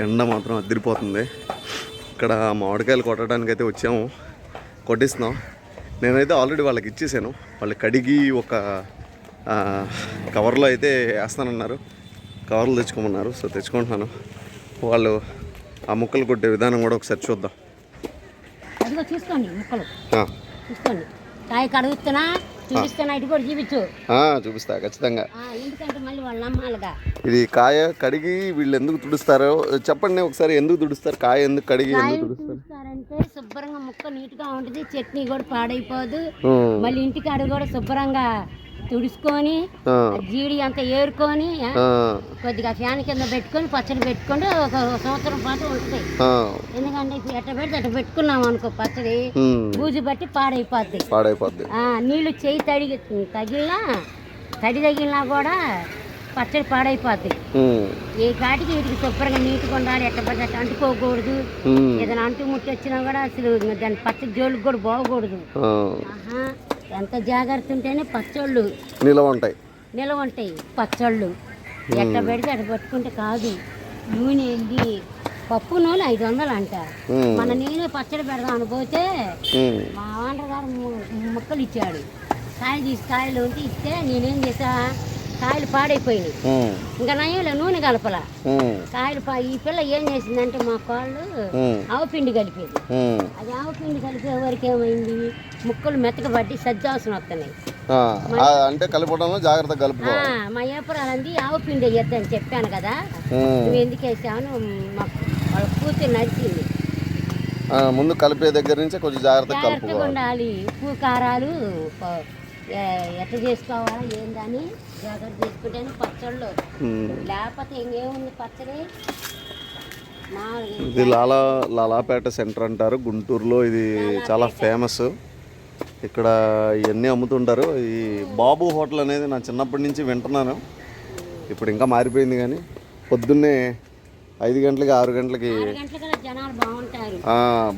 ఎండ మాత్రం అదిరిపోతుంది. ఇక్కడ మామిడికాయలు కొట్టడానికి అయితే వచ్చాము. కొట్టిస్తున్నాం. నేనైతే ఆల్రెడీ వాళ్ళకి ఇచ్చేసాను. వాళ్ళు కడిగి ఒక కవర్లో అయితే వేస్తానన్నారు. కవర్లు తెచ్చుకోమన్నారు. సో తెచ్చుకుంటున్నాను. వాళ్ళు ఆ ముక్కలు కొట్టే విధానం కూడా ఒకసారి చూద్దాం. చూసుకోండి ముక్కలు. చూసుకోండి. కాయ కడుగుతున్నా కూడా చూపించు. చూపిస్తా ఖచ్చితంగా. ఎందుకంటే మళ్ళీ వాళ్ళు నమ్మాలిగా ఇది కాయ కడిగి వీళ్ళు ఎందుకు తుడుస్తారో చెప్పండి ఒకసారి ఎందుకు తుడుస్తారు కాయ ఎందుకు కడిగి ఎందుకు తుడుస్తారు? చూస్తారంటే శుభ్రంగా ముక్క నీట్గా ఉంటుంది చట్నీ కూడా పాడైపోదు. మళ్ళీ ఇంటికి అడుగు కూడా శుభ్రంగా తుడుచుకొని జీడి అంతా ఏరుకొని కొద్దిగా ఫ్యాన్ కింద పెట్టుకొని పచ్చడి పెట్టుకుంటే ఒక సంవత్సరం పాటు ఉంటుంది. ఆ, ఎందుకంటే ఎట్ట పెడితే అట్ట పెట్టుకున్నాం అనుకో పచ్చడి బూజు బట్టి పాడైపోద్ది. పాడైపోద్ది. ఆ, నీళ్ళు చేయి తడి తగిలినా తడి తగిలినా కూడా పచ్చడి పాడైపోద్ది. ఏ కాటికి వీటికి శుభ్రంగా నీట్గా ఉండాలి ఎట్ట పడితే అట్ట అంటుకోకూడదు. ఏదైనా అంటు ముట్టి వచ్చినా కూడా అసలు దాని పచ్చడి జోలికి కూడా బాగకూడదు ఎంత జాగ్రత్త ఉంటేనే పచ్చళ్ళు. నిలవ ఉంటాయి. నిలవ ఉంటాయి పచ్చళ్ళు. ఎట్ట పెడితే అట్ట పట్టుకుంటే కాదు. నూనె ఏంది? పప్పు నూనె ఐదు వందలు అంట మన నేనే పచ్చడి పెడదాం అనుకోతే మా ఓనర్ గారు ము- ముక్కలు ఇచ్చాడు. కాయలు తీసి కాయలు ఉంటే ఇస్తే నేనేం చేసా కాయలు పాడైపోయినాయి. ఇంకా నయ్యంలో నూనె కలపల. కాయలు పా ఈ పిల్ల ఏం చేసిందంటే మా కాళ్ళు ఉమ్, ఆవు పిండి కలిపేది. అది ఆవు పిండి కలిపే వరకు ఏమైంది? ముక్కలు మెత్తగా పట్టి సజ్జావసరం వస్తున్నాయి అంటే కలుపుకోవడంలో జాగ్రత్తగా ఆ, కలుపుకోవాలి మా ఏపురాలంది ఆవు పిండి వేయద్దని చెప్పాను కదా. నువ్వు ఎందుకు వేసావు మా వాళ్ళ కూతురు నడిచింది ముందు కలిపే దగ్గర నుంచి కొంచెం జాగ్రత్తగా కలుపుకోవాలి ఉండాలి. ఉప్పు కారాలు ఎట్లా చేసుకోవాలా ఏందని జాగ్రత్త చేసుకుంటేనే పచ్చళ్ళు. లేకపోతే ఇంకేముంది పచ్చడి? ఇది లాలా లాలాపేట సెంటర్ అంటారు. గుంటూరులో ఇది చాలా ఫేమస్. ఇక్కడ ఇవన్నీ అమ్ముతుంటారు. ఈ బాబు హోటల్ అనేది నా చిన్నప్పటి నుంచి వింటున్నాను. ఇప్పుడు ఇంకా మారిపోయింది కానీ పొద్దున్నే ఐదు గంటలకి ఆరు గంటలకి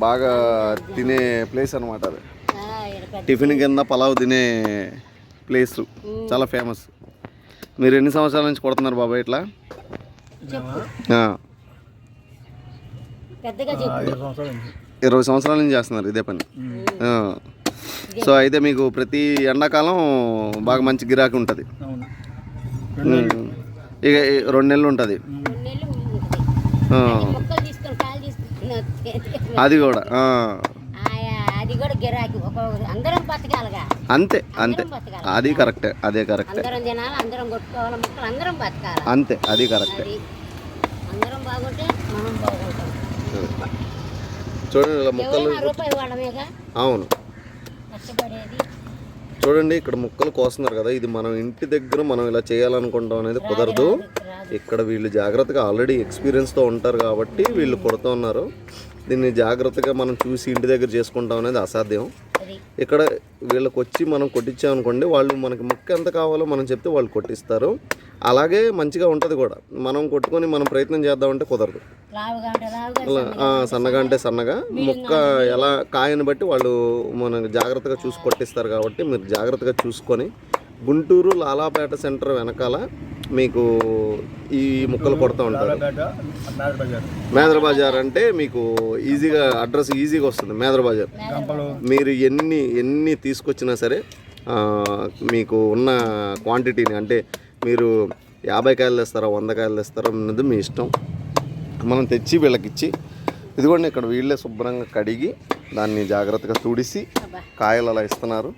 బాగా తినే ప్లేస్ అనమాట అది. టిఫిన్ కింద పలావ్ తినే ప్లేస్. చాలా ఫేమస్. మీరు ఎన్ని సంవత్సరాల నుంచి కొడుతున్నారు బాబాయ్ ఇట్లా? చెప్పు. ఆ, పెద్దగా చెప్పు. ఇరవై సంవత్సరాల నుంచి చేస్తున్నారు ఇదే పని. ఆ. సో అయితే మీకు ప్రతి ఎండాకాలం బాగా మంచి గిరాకీ ఉంటుంది. అవును. ఇక ఈ రెండు నెలలు ఉంటుంది. రెండు నెలలు గిరాకీ ఒక అందరం బతకాలిగా. అంతే అంతే. అది కరెక్టే అదే కరెక్టే. అందరం తినాలి అందరం కొట్టుకోవాలి మొక్కలు అందరం బతకాలి. అంతే అది కరెక్టే. అది అందరం బాగుంటే మనం బాగుంటాం. చూడండి ఇలా ముక్కలు ఎవరైనా రూపాయి వాళ్ళమేగా అవును. కష్టపడేది. చూడండి ఇక్కడ ముక్కలు కోస్తున్నారు కదా ఇది మనం ఇంటి దగ్గర మనం ఇలా చేయాలనుకుంటాం అనేది కుదరదు. రాదు. ఇక్కడ వీళ్ళు జాగ్రత్తగా ఆల్రెడీ ఎక్స్పీరియన్స్తో ఉంటారు కాబట్టి వీళ్ళు కొడుతూ ఉన్నారు. దీన్ని జాగ్రత్తగా మనం చూసి ఇంటి దగ్గర చేసుకుంటాం అనేది అసాధ్యం. ఇక్కడ వీళ్ళకి వచ్చి మనం కొట్టించామనుకోండి వాళ్ళు మనకి ముక్క ఎంత కావాలో మనం చెప్తే వాళ్ళు కొట్టిస్తారు. అలాగే మంచిగా ఉంటుంది కూడా. మనం కొట్టుకొని మనం ప్రయత్నం చేద్దామంటే కుదరదు. సన్నగా అంటే సన్నగా. ముక్క ఎలా కాయని బట్టి వాళ్ళు మనకు జాగ్రత్తగా చూసి కొట్టిస్తారు కాబట్టి మీరు జాగ్రత్తగా చూసుకొని గుంటూరు లాలాపేట సెంటర్ వెనకాల మీకు ఈ ముక్కలు కొడుతూ ఉంటారు. మేదర బజార్. అంటే మీకు ఈజీగా అడ్రస్ ఈజీగా వస్తుంది మేదర బజార్. మీరు ఎన్ని ఎన్ని తీసుకొచ్చినా సరే మీకు ఉన్న క్వాంటిటీని అంటే మీరు యాభై కాయలు తెస్తారా వంద కాయలు తెస్తారా అన్నది మీ ఇష్టం. మనం తెచ్చి వీళ్ళకి ఇచ్చి ఇదిగోండి ఇక్కడ వీళ్ళే శుభ్రంగా కడిగి దాన్ని జాగ్రత్తగా తుడిసి. కాయలు అలా ఇస్తున్నారు.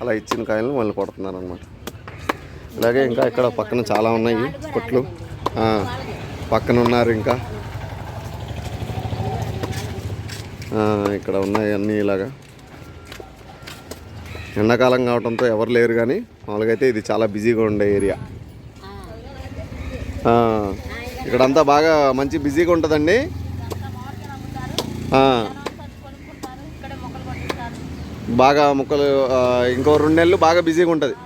అలా ఇచ్చిన కాయలను మళ్ళీ కొడుతున్నారు అనమాట ఇలాగే ఇంకా ఇక్కడ పక్కన చాలా ఉన్నాయి కొట్లు. పక్కన ఉన్నారు ఇంకా. ఇక్కడ ఉన్నాయి అన్నీ ఇలాగా. ఎండాకాలం కావడంతో ఎవరు లేరు కానీ మామూలుగా అయితే ఇది చాలా బిజీగా ఉండే ఏరియా. ఇక్కడంతా బాగా మంచి బిజీగా ఉంటుందండి. బాగా ముక్కలు ఇంకో రెండు నెలలు బాగా బిజీగా ఉంటుంది.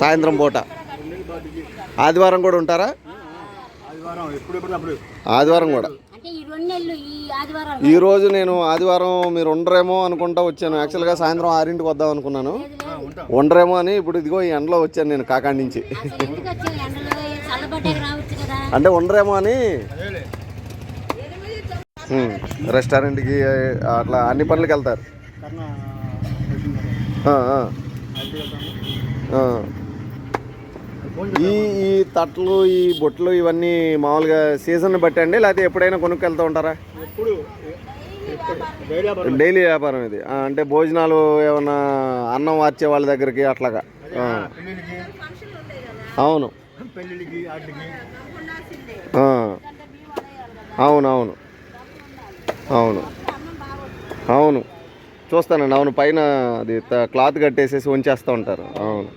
సాయంత్రం పూట. ఆదివారం కూడా ఉంటారా? ఆదివారం కూడా. ఈ రోజు నేను ఆదివారం మీరు ఉండరేమో అనుకుంటా వచ్చాను. యాక్చువల్గా సాయంత్రం ఆరింటికి వద్దాం అనుకున్నాను. ఉండరేమో అని ఇప్పుడు ఇదిగో ఈ ఎండలో వచ్చాను నేను కాకాడి నుంచి. అంటే ఉండరేమో అని రెస్టారెంట్కి అట్లా అన్ని పనులకి వెళ్తారు. ఈ ఈ తట్లు ఈ బొట్లు ఇవన్నీ మామూలుగా సీజన్ బట్టి అండి? లేకపోతే ఎప్పుడైనా కొనుక్కెళ్తూ ఉంటారా? డైలీ వ్యాపారం. ఇది. అంటే భోజనాలు ఏమన్నా అన్నం వార్చే వాళ్ళ దగ్గరికి అట్లాగా. అవును. పెళ్ళిళ్ళకి వాటికి ఆ. అవును అవును అవును. అవును. చూస్తానండి అవును పైన అది క్లాత్ కట్టేసేసి ఉంచేస్తూ ఉంటారు. అవును.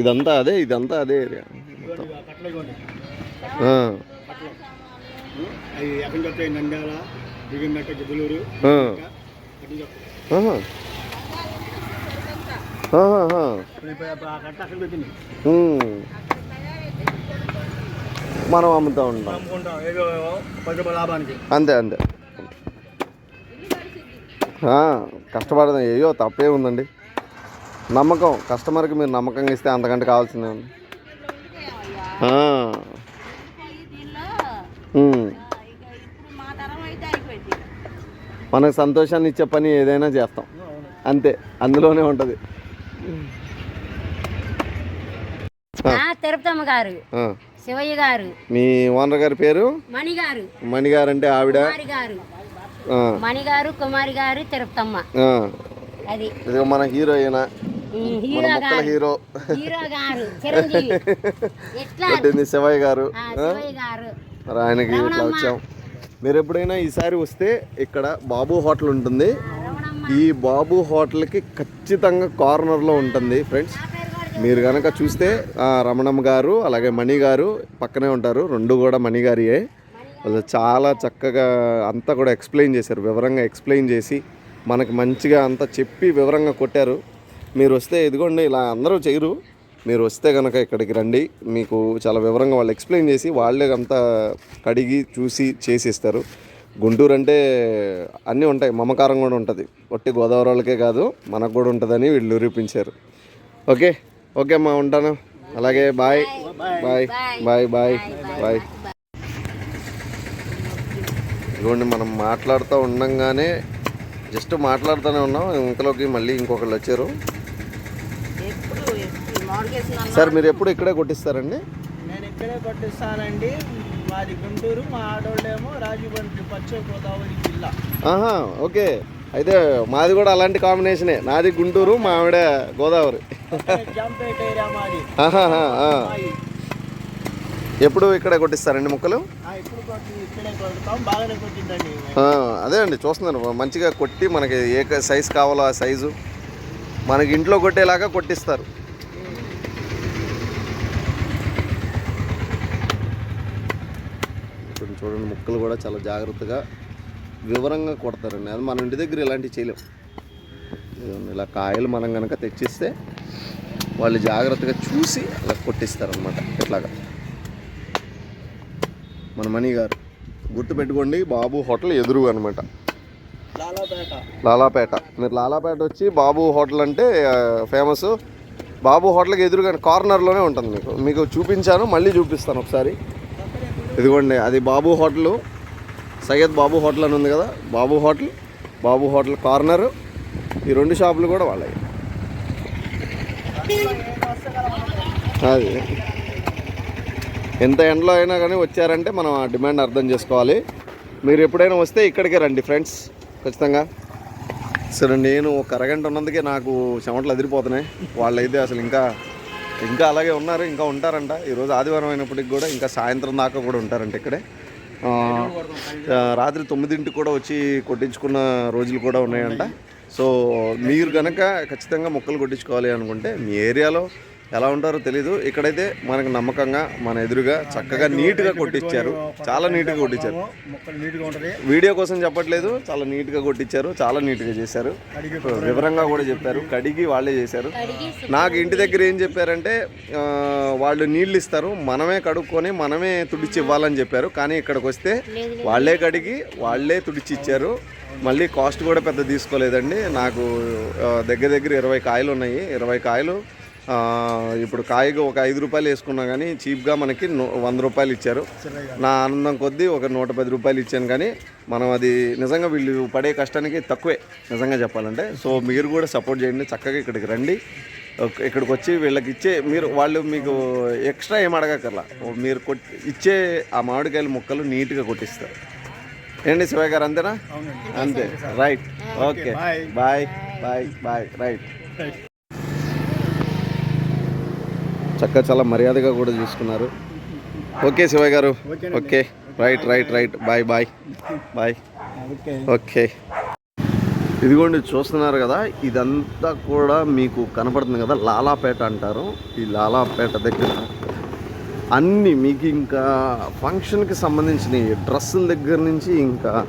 ఇదంతా అదే ఇదంతా అదే ఏరియా. మనం అమ్ముతూ ఉంటాం. లాభానికి. అంతే అంతే. ఆ, కష్టపడదాం. అయ్యో తప్పే ఉందండి. నమ్మకం. కస్టమర్కి మీరు నమ్మకంగా ఇస్తే అంతకంటే కావాల్సిందే ఉంది. ఆ. ఉమ్. మనకు సంతోషాన్ని ఇచ్చే పని ఏదైనా చేస్తాం. అంతే. అందులోనే ఉంటుంది. ఆ, తిరుపతమ్మ గారు. శివయ్య గారు. మీ ఓనర్ గారి పేరు? మణి గారు. మణిగారు అంటే ఆవిడ? గారు. ఆ, మణి గారు కుమారి గారు తిరుపతమ్మ. అది. ఇది మన హీరోయిన్ హీరో గారు. హీరో. చిరంజీవి. శివయ్య గారు. మరి ఆయనకి ఇట్లా వచ్చాం మీరు ఎప్పుడైనా ఈసారి వస్తే ఇక్కడ బాబు హోటల్ ఉంటుంది. ఈ బాబు హోటల్కి ఖచ్చితంగా కార్నర్లో ఉంటుంది ఫ్రెండ్స్. మీరు కనుక చూస్తే రమణమ్మ గారు అలాగే మణి గారు పక్కనే ఉంటారు. రెండు కూడా మణి గారియే. వాళ్ళు చాలా చక్కగా అంతా కూడా ఎక్స్ప్లెయిన్ చేశారు. వివరంగా ఎక్స్ప్లెయిన్ చేసి మనకి మంచిగా అంతా చెప్పి వివరంగా కొట్టారు. మీరు వస్తే ఇదిగోండి ఇలా అందరూ చేయరు. మీరు వస్తే కనుక ఇక్కడికి రండి. మీకు చాలా వివరంగా వాళ్ళు ఎక్స్ప్లెయిన్ చేసి వాళ్ళే అంతా కడిగి చూసి చేసిస్తారు. గుంటూరు అంటే అన్నీ ఉంటాయి. మమకారం కూడా ఉంటుంది. ఒట్టి గోదావరి వాళ్ళకే కాదు మనకు కూడా ఉంటుందని వీళ్ళు నిరూపించారు. ఓకే? ఓకే అమ్మా ఉంటాను. అలాగే bye. Bye. Bye bye. Bye. ఇదిగోండి మనం మాట్లాడుతూ ఉండంగానే జస్ట్ మాట్లాడుతూనే ఉన్నాం. ఇంతలోకి మళ్ళీ ఇంకొకళ్ళు వచ్చారు. సార్ మీరు ఎప్పుడు ఇక్కడే కొట్టిస్తారండి? నేను ఇక్కడే పట్టిస్తానండి మాది గుంటూరు మా ఆడోళ్ళేమో పశ్చిమ గోదావరి జిల్లా. ఆహా ఓకే. అయితే మాది కూడా అలాంటి కాంబినేషనే నాది గుంటూరు మా ఆవిడ గోదావరి. ఎప్పుడు ఇక్కడే కొట్టిస్తారండి ముక్కలు? అదే అండి చూస్తున్నాను. మంచిగా కొట్టి మనకి ఏ సైజు కావాలో ఆ సైజు మనకి ఇంట్లో కొట్టేలాగా కొట్టిస్తారు. చూడండి ముక్కలు కూడా చాలా జాగ్రత్తగా వివరంగా కొడతారండి. అది మన ఇంటి దగ్గర ఇలాంటివి చేయలేం. ఇదిగోండి ఇలా కాయలు మనం కనుక తెచ్చిస్తే వాళ్ళు జాగ్రత్తగా చూసి అలా కొట్టిస్తారనమాట ఇట్లాగా మన మణి గారు గుర్తుపెట్టుకోండి బాబు హోటల్ ఎదురు అనమాట లాలాపేట. లాలాపేట. మీరు లాలాపేట వచ్చి బాబు హోటల్ అంటే ఫేమస్. బాబు హోటల్కి ఎదురుగా కార్నర్లోనే ఉంటుంది మీకు. మీకు చూపించాను మళ్ళీ చూపిస్తాను ఒకసారి. ఇదిగోండి అది బాబు హోటల్. సయ్యద్ బాబు హోటల్ అని ఉంది కదా Babu hotel Babu hotel corner ఈ రెండు షాపులు కూడా వాళ్ళవి. అది. ఎంత ఎండలో అయినా కానీ వచ్చారంటే మనం ఆ డిమాండ్ అర్థం చేసుకోవాలి. మీరు ఎప్పుడైనా వస్తే ఇక్కడికే రండి ఫ్రెండ్స్ ఖచ్చితంగా. సరే నేను ఒక అరగంట ఉన్నందుకే నాకు చెమటలు అదిరిపోతున్నాయి. వాళ్ళైతే అసలు ఇంకా ఇంకా అలాగే ఉన్నారు ఇంకా ఉంటారంట. ఈరోజు ఆదివారం అయినప్పటికి కూడా ఇంకా సాయంత్రం దాకా కూడా ఉంటారంట ఇక్కడే. రాత్రి తొమ్మిదింటికి కూడా వచ్చి కొట్టించుకున్న రోజులు కూడా ఉన్నాయంట. సో మీరు కనుక ఖచ్చితంగా మొక్కలు కొట్టించుకోవాలి అనుకుంటే మీ ఏరియాలో ఎలా ఉంటారో తెలీదు. ఇక్కడైతే మనకు నమ్మకంగా మన ఎదురుగా చక్కగా నీట్గా కొట్టించారు. చాలా నీట్గా కొట్టించారు. వీడియో కోసం చెప్పట్లేదు. చాలా నీట్గా కొట్టించారు. చాలా నీట్గా చేశారు. వివరంగా కూడా చెప్పారు. కడిగి వాళ్ళే చేశారు. నాకు ఇంటి దగ్గర ఏం చెప్పారంటే వాళ్ళు నీళ్ళు ఇస్తారు. మనమే కడుక్కొని మనమే తుడిచి ఇవ్వాలని చెప్పారు. కానీ ఇక్కడికి వస్తే వాళ్ళే కడిగి వాళ్ళే తుడిచి ఇచ్చారు. మళ్ళీ కాస్ట్ కూడా పెద్ద తీసుకోలేదండి. నాకు దగ్గర దగ్గర ఇరవై కాయలు ఉన్నాయి. ఇరవై కాయలు ఇప్పుడు కాయకు ఒక ఐదు రూపాయలు వేసుకున్నా కానీ చీప్గా మనకి నూ- వంద రూపాయలు ఇచ్చారు. నా ఆనందం కొద్దీ ఒక నూట పది రూపాయలు ఇచ్చాను కానీ మనం అది నిజంగా వీళ్ళు పడే కష్టానికి తక్కువే నిజంగా చెప్పాలంటే. సో మీరు కూడా సపోర్ట్ చేయండి చక్కగా ఇక్కడికి రండి. ఇక్కడికి వచ్చి వీళ్ళకి ఇచ్చే మీరు వాళ్ళు మీకు ఎక్స్ట్రా ఏం అడగక్కర్లా. మీరు కొట్టి ఇచ్చే ఆ మామిడికాయల ముక్కలు నీట్గా కొట్టిస్తారు. ఏంటి శివయ్య గారు అంతేనా? అంతే. Right. Okay. Bye. Bye. Bye. Right. చక్కగా చాలా మర్యాదగా కూడా చూసుకున్నారు. Okay Shivayya garu. Okay. Right right right. Bye bye. Bye. Okay. ఇదిగోండి చూస్తున్నారు కదా ఇదంతా కూడా మీకు కనపడుతుంది కదా లాలాపేట అంటారు. ఈ లాలాపేట దగ్గర అన్నీ మీకు ఇంకా ఫంక్షన్కి సంబంధించిన డ్రెస్సుల దగ్గర నుంచి ఇంకా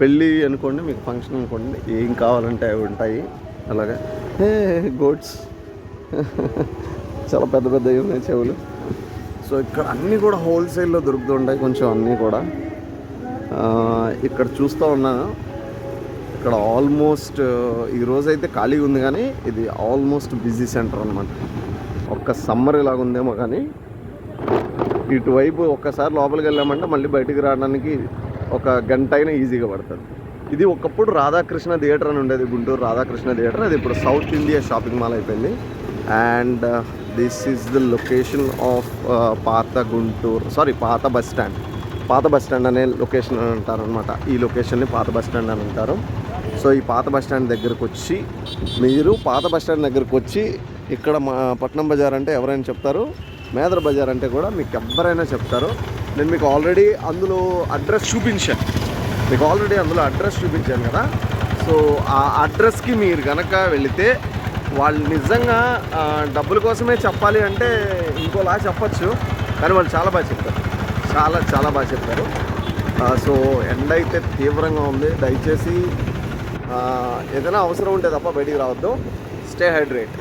పెళ్ళి అనుకోండి మీకు ఫంక్షన్ అనుకోండి ఏం కావాలంటే అవి ఉంటాయి. అలాగే. గోడ్స్. చాలా పెద్ద పెద్దవి ఉన్నాయి చెవులు. సో ఇక్కడ అన్నీ కూడా హోల్సేల్లో దొరుకుతుంటాయి కొంచెం అన్నీ కూడా. ఇక్కడ చూస్తూ ఉన్నాను. ఇక్కడ ఆల్మోస్ట్ ఈరోజు అయితే ఖాళీగా ఉంది కానీ ఇది ఆల్మోస్ట్ బిజీ సెంటర్ అనమాట ఒక్క సమ్మర్ ఇలాగ ఉందేమో కానీ ఇటువైపు ఒక్కసారి లోపలికి వెళ్ళామంటే మళ్ళీ బయటికి రావడానికి ఒక గంట అయినా ఈజీగా పడుతుంది. ఇది ఒకప్పుడు రాధాకృష్ణ థియేటర్ అని ఉండేది గుంటూరు రాధాకృష్ణ థియేటర్. అది ఇప్పుడు సౌత్ ఇండియా షాపింగ్ మాల్ అయిపోయింది. And this is the location of పాత గుంటూరు సారీ పాత బస్ స్టాండ్ పాత బస్ స్టాండ్ అనే లొకేషన్ అని అంటారు అనమాట ఈ లొకేషన్ని పాత బస్ స్టాండ్ అని అంటారు. సో ఈ పాత బస్ స్టాండ్ దగ్గరకు వచ్చి మీరు పాత బస్ స్టాండ్ దగ్గరకు వచ్చి ఇక్కడ మా పట్నం బజార్ అంటే ఎవరైనా చెప్తారు? మేదర బజార్ అంటే కూడా మీకు ఎవరైనా చెప్తారు. నేను మీకు ఆల్రెడీ అందులో అడ్రస్ చూపించాను. మీకు ఆల్రెడీ అందులో అడ్రస్ చూపించాను కదా. సో ఆ అడ్రస్కి మీరు కనుక వెళితే వాళ్ళు నిజంగా డబ్బుల కోసమే చెప్పాలి అంటే ఇంకోలా చెప్పచ్చు. కానీ వాళ్ళు చాలా బాగా చెప్తారు చాలా చాలా బాగా చెప్పారు. సో ఎండ అయితే తీవ్రంగా ఉంది. దయచేసి ఏదైనా అవసరం ఉంటే తప్ప బయటికి రావద్దు. స్టే హైడ్రేట్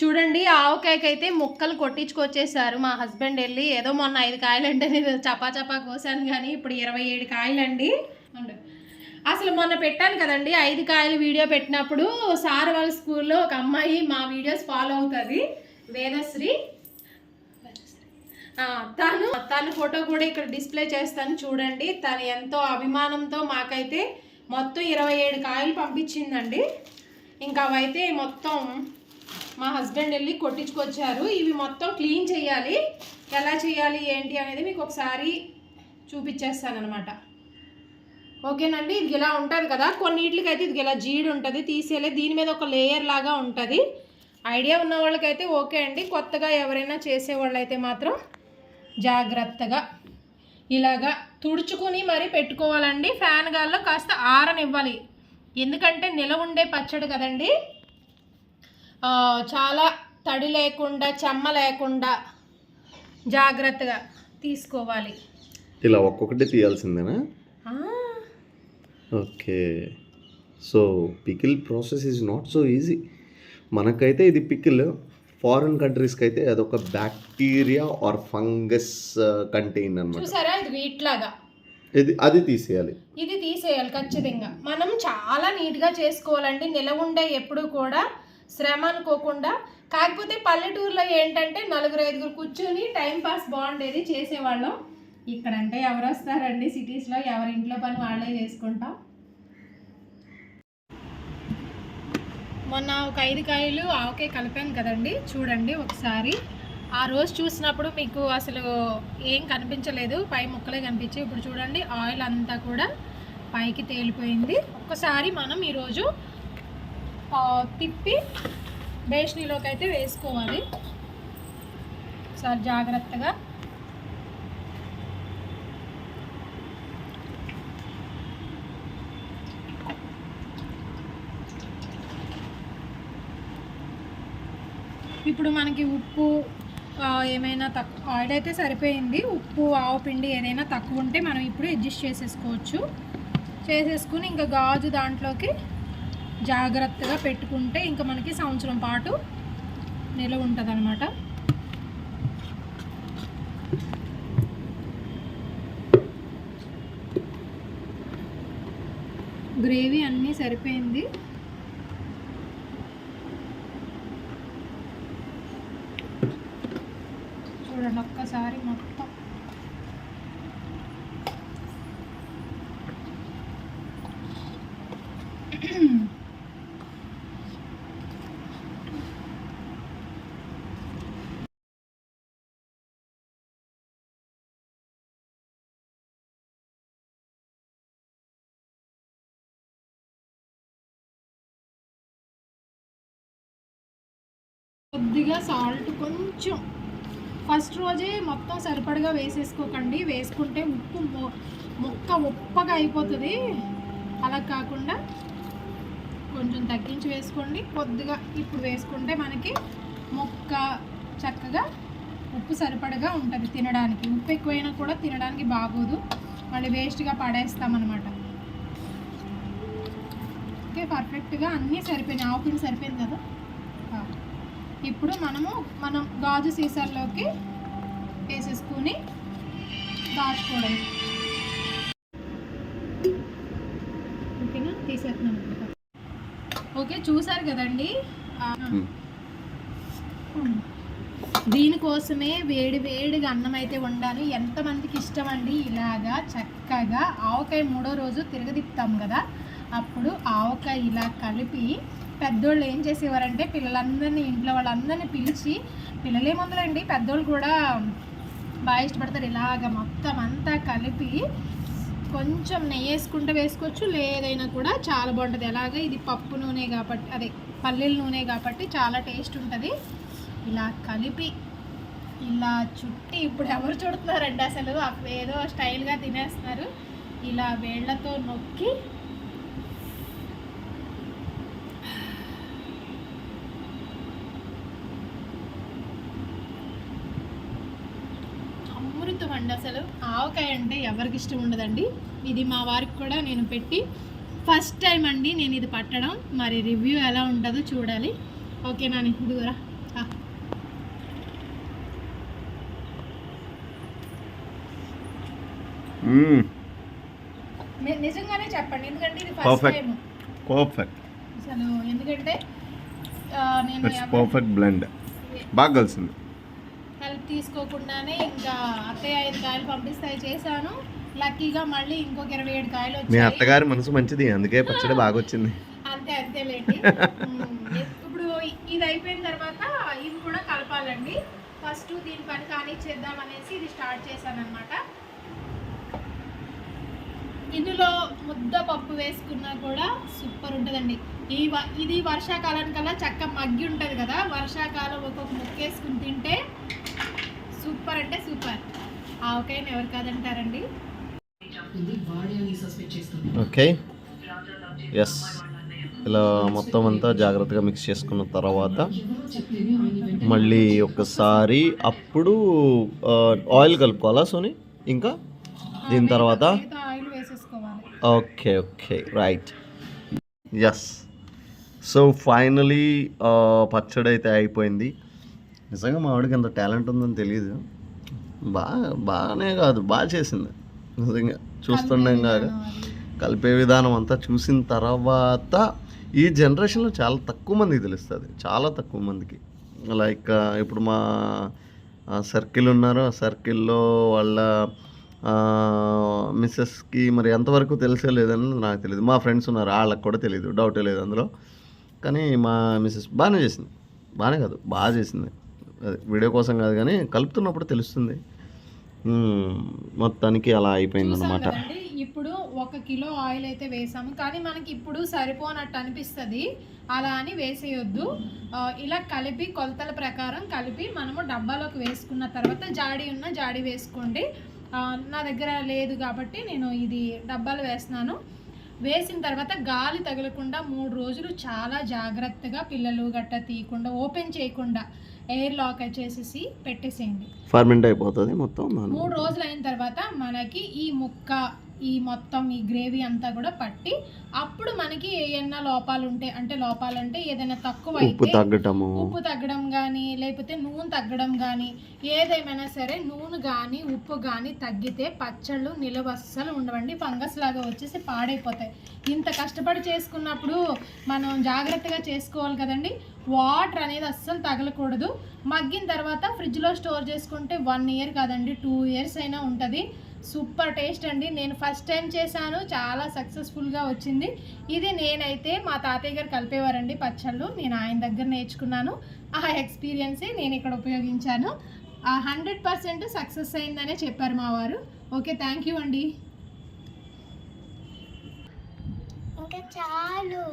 చూడండి ఆవకాయకి అయితే ముక్కలు కొట్టించుకొచ్చేసారు మా హస్బెండ్ వెళ్ళి. ఏదో మొన్న ఐదు కాయలు అంటే నేను చపా చపా కోసాను కానీ ఇప్పుడు ఇరవై ఏడు కాయలండి. అండి అసలు మొన్న పెట్టాను కదండి ఐదు కాయలు వీడియో పెట్టినప్పుడు సార్ వాళ్ళ స్కూల్లో ఒక అమ్మాయి మా వీడియోస్ ఫాలో అవుతుంది వేదశ్రీ. తను తను తన ఫోటో కూడా ఇక్కడ డిస్ప్లే చేస్తాను చూడండి తను ఎంతో అభిమానంతో మాకైతే మొత్తం ఇరవై ఏడు కాయలు పంపించిందండి. ఇంకా అవైతే మొత్తం మా హస్బెండ్ వెళ్ళి కొట్టించుకొచ్చారు. ఇవి మొత్తం క్లీన్ చేయాలి. ఎలా చేయాలి ఏంటి అనేది మీకు ఒకసారి చూపించేస్తాను అనమాట ఓకేనండి? ఇది ఇలా ఉంటుంది కదా. కొన్నిటికి అయితే ఇది ఇలా జీడు ఉంటుంది తీసేయాలి. దీని మీద ఒక లేయర్ లాగా ఉంటుంది. ఐడియా ఉన్న వాళ్ళకైతే ఓకే అండి. కొత్తగా ఎవరైనా చేసేవాళ్ళు అయితే మాత్రం జాగ్రత్తగా ఇలాగా తుడుచుకుని మరి పెట్టుకోవాలండి. ఫ్యాన్ గాల్లో కాస్త ఆరనివ్వాలి. ఎందుకంటే నిలవ ఉండే పచ్చడి కదండి. చాలా తడి లేకుండా చెమ్మ లేకుండా జాగ్రత్తగా తీసుకోవాలి. ఇలా ఒక్కొక్కటి తీయాల్సిందేనా? Okay. So pickle process is not so easy. మనకైతే ఇది పికిల్. ఫారిన్ కంట్రీస్కి అయితే అదొక బ్యాక్టీరియా ఆర్ ఫంగస్ కంటైన్ అనమాట చూసారా? ఇది అది తీసేయాలి. ఇది తీసేయాలి ఖచ్చితంగా. మనం చాలా నీట్గా చేసుకోవాలండి. నిలవ ఉండే ఎప్పుడు కూడా శ్రమ అనుకోకుండా. కాకపోతే పల్లెటూరులో ఏంటంటే నలుగురు ఐదుగురు కూర్చొని టైం పాస్ బాగుండేది చేసేవాళ్ళం. ఇక్కడంటే ఎవరు వస్తారండి? సిటీస్లో ఎవరి ఇంట్లో పని వాళ్ళే చేసుకుంటాం? మొన్న ఒక ఐదు కాయలు ఆవకాయ కలిపాను కదండి. చూడండి ఒకసారి. ఆ రోజు చూసినప్పుడు మీకు అసలు ఏం కనిపించలేదు. పై ముక్కలే కనిపించాయి. ఇప్పుడు చూడండి ఆయిల్ అంతా కూడా పైకి తేలిపోయింది. ఒక్కసారి మనం ఈరోజు తిప్పి బేషనీలోకి అయితే వేసుకోవాలి. ఒకసారి జాగ్రత్తగా ఇప్పుడు మనకి ఉప్పు ఏమైనా తక్కువ ఆయిల్ అయితే సరిపోయింది. ఉప్పు ఆవు పిండి ఏదైనా తక్కువ ఉంటే మనం ఇప్పుడు అడ్జస్ట్ చేసేసుకోవచ్చు. చేసేసుకుని ఇంకా గాజు దాంట్లోకి జాగ్రత్తగా పెట్టుకుంటే ఇంకా మనకి సంవత్సరం పాటు నిలవ ఉంటుంది అనమాట గ్రేవీ అన్నీ సరిపోయింది. చూడండి ఒక్కసారి మొత్తం. కొద్దిగా సాల్ట్ కొంచెం. ఫస్ట్ రోజే మొత్తం సరిపడగా వేసేసుకోకండి. వేసుకుంటే ఉప్పు మొ- మొక్క ఉప్పగా అయిపోతుంది. అలా కాకుండా కొంచెం తగ్గించి వేసుకోండి. కొద్దిగా ఇప్పుడు వేసుకుంటే మనకి మొక్క చక్కగా ఉప్పు సరిపడగా ఉంటుంది తినడానికి. ఉప్పు ఎక్కువైనా కూడా తినడానికి బాగోదు. మళ్ళీ వేస్ట్గా పడేస్తామన్నమాట. ఓకే పర్ఫెక్ట్గా అన్నీ సరిపోయినాయి. ఆకులు సరిపోయింది కదా? ఇప్పుడు మనము మనం గాజు సీసాల్లోకి వేసేసుకుని దాచుకోవడం. ఓకేనా? తీసేస్తున్నాం ఓకే చూసారు కదండి. దీనికోసమే వేడి వేడిగా అన్నం అయితే వండాను ఎంతమందికి ఇష్టం అండి ఇలాగా చక్కగా ఆవకాయ మూడో రోజు తిరగదిప్పుతాం కదా. అప్పుడు ఆవకాయ ఇలా కలిపి పెద్దోళ్ళు ఏం చేసేవారంటే పిల్లలందరినీ ఇంట్లో వాళ్ళందరినీ పిలిచి పిల్లలే ముందులండి పెద్దోళ్ళు కూడా బాగా ఇష్టపడతారు. ఇలాగ మొత్తం అంతా కలిపి కొంచెం నెయ్యి వేసుకుంటే వేసుకోవచ్చు లేదైనా కూడా చాలా బాగుంటుంది. ఎలాగ ఇది పప్పు నూనె కాబట్టి అదే పల్లీల నూనె కాబట్టి చాలా టేస్ట్ ఉంటుంది. ఇలా కలిపి ఇలా చుట్టి ఇప్పుడు ఎవరు చుడుతున్నారండి అసలు? అక్కడ ఏదో స్టైల్గా తినేస్తున్నారు. ఇలా వేళ్ళతో నొక్కి అండి అసలు. ఆవకాయ అంటే ఎవరికి ఇష్టం ఉండదండి. ఇది మా వారికి కూడా నేను పెట్టి ఫస్ట్ టైం అండి నేను ఇది పట్టడం. మరి రివ్యూ ఎలా ఉంటుందో చూడాలి. ఓకేనా ఇదిగురా. నిజంగానే చెప్పండి. ఎందుకంటే ఇది ఫస్ట్. Time perfect. అసలు ఎందుకంటే నేను పర్ఫెక్ట్ బ్లెండ్ బాగా కలిసింది. తీసుకోకుండానే ఇంకా అత్తయ్య ఐదు కాయలు పంపిస్తే అవి చేశాను. లక్కీగా మళ్ళీ ఇంకొక ఇరవై ఏడు కాయలు మీ వచ్చాయి. అత్తగారి మనసు మంచిది అందుకే పచ్చడి బాగా వచ్చింది అంతే అంతేలేండి. ఉమ్, ఇప్పుడు ఇది అయిపోయిన తర్వాత ఇవి కూడా కలపాలండి. ఫస్ట్ దీని పని కానిచ్చేద్దాం అనేసి ఇది స్టార్ట్ చేశాను అనమాట ఇందులో ముద్ద పప్పు వేసుకున్నా కూడా సూపర్ ఉంటుందండి. ఈ వ- ఇది వర్షాకాలానికల్లా చక్క మగ్గి ఉంటుంది కదా వర్షాకాలం ఒక్కొక్క ముక్క వేసుకుని తింటే సూపర్ అంటే సూపర్. ఆవకాయని ఎవరు కాదంటారండి? ఓకే. ఎస్ ఇలా మొత్తం అంతా జాగ్రత్తగా మిక్స్ చేసుకున్న తర్వాత మళ్ళీ ఒకసారి అప్పుడు ఆయిల్ కలుపుకోవాలా సోని? ఇంకా? దీని తర్వాత? మిగతా ఆయిల్ వేసేసుకోవాలి. Okay okay. Right yes so finally పచ్చడి అయితే అయిపోయింది. నిజంగా మా వాడికి ఎంత టాలెంట్ ఉందని తెలియదు బాగా బాగానే కాదు బాగా చేసింది. నిజంగా చూస్తుండగా కలిపే విధానం అంతా చూసిన తర్వాత ఈ జనరేషన్లో చాలా తక్కువ మందికి తెలుస్తుంది. చాలా తక్కువ మందికి. లైక్ ఇప్పుడు మా సర్కిల్ ఉన్నారు. ఆ సర్కిల్లో వాళ్ళ మిస్సెస్కి మరి ఎంతవరకు తెలిసే లేదని నాకు తెలియదు మా ఫ్రెండ్స్ ఉన్నారు. వాళ్ళకి కూడా తెలియదు డౌటే లేదు అందులో. కానీ మా మిస్సెస్ బాగానే చేసింది. బాగానే కాదు బాగా చేసింది. వీడియో కోసం కాదు కానీ కలుపుతున్నప్పుడు తెలుస్తుంది. మొత్తానికి అలా అయిపోయింది అనమాట ఇప్పుడు ఒక కిలో ఆయిల్ అయితే వేసాము. కానీ మనకి ఇప్పుడు సరిపోనట్టు అనిపిస్తుంది. అలా అని వేసేయొద్దు. ఇలా కలిపి కొలతల ప్రకారం కలిపి మనము డబ్బాలోకి వేసుకున్న తర్వాత జాడి ఉన్న జాడి వేసుకోండి. నా దగ్గర లేదు కాబట్టి నేను ఇది డబ్బాలు వేస్తున్నాను. వేసిన తర్వాత గాలి తగలకుండా మూడు రోజులు చాలా జాగ్రత్తగా పిల్లలు గట్ట తీయకుండా ఓపెన్ చేయకుండా ఎయిర్ లాక్ చేసేసి పెట్టేసేయండి. ఫర్మెంట్ అయిపోతుంది మొత్తం మూడు రోజులు అయిన తర్వాత మనకి ఈ ముక్క ఈ మొత్తం ఈ గ్రేవీ అంతా కూడా పట్టి అప్పుడు మనకి ఏమన్నా లోపాలు ఉంటే అంటే లోపాలంటే ఏదైనా తక్కువ ఉప్పు అయితే తగ్గటము. ఉప్పు తగ్గడం కానీ లేకపోతే నూనె తగ్గడం కానీ ఏదేమైనా సరే నూనె కానీ ఉప్పు కానీ తగ్గితే పచ్చళ్ళు నిలవ అస్సలు ఉండవండి. ఫంగస్ లాగా వచ్చేసి పాడైపోతాయి. ఇంత కష్టపడి చేసుకున్నప్పుడు మనం జాగ్రత్తగా చేసుకోవాలి కదండి. వాటర్ అనేది అస్సలు తగలకూడదు. మగ్గిన తర్వాత ఫ్రిడ్జ్లో స్టోర్ చేసుకుంటే వన్ ఇయర్ కాదండి టూ ఇయర్స్ అయినా ఉంటుంది. సూపర్ టేస్ట్ అండి. నేను ఫస్ట్ టైం చేశాను. చాలా సక్సెస్ఫుల్గా వచ్చింది. ఇది నేనైతే మా తాతయ్య గారు కలిపేవారండి పచ్చళ్ళు. నేను ఆయన దగ్గర నేర్చుకున్నాను. ఆ ఎక్స్పీరియన్సే నేను ఇక్కడ ఉపయోగించాను. ఆ హండ్రెడ్ పర్సెంట్ సక్సెస్ అయిందనే చెప్పారు మా వారు. ఓకే థ్యాంక్ యూ అండి. ఇంకా చాలు.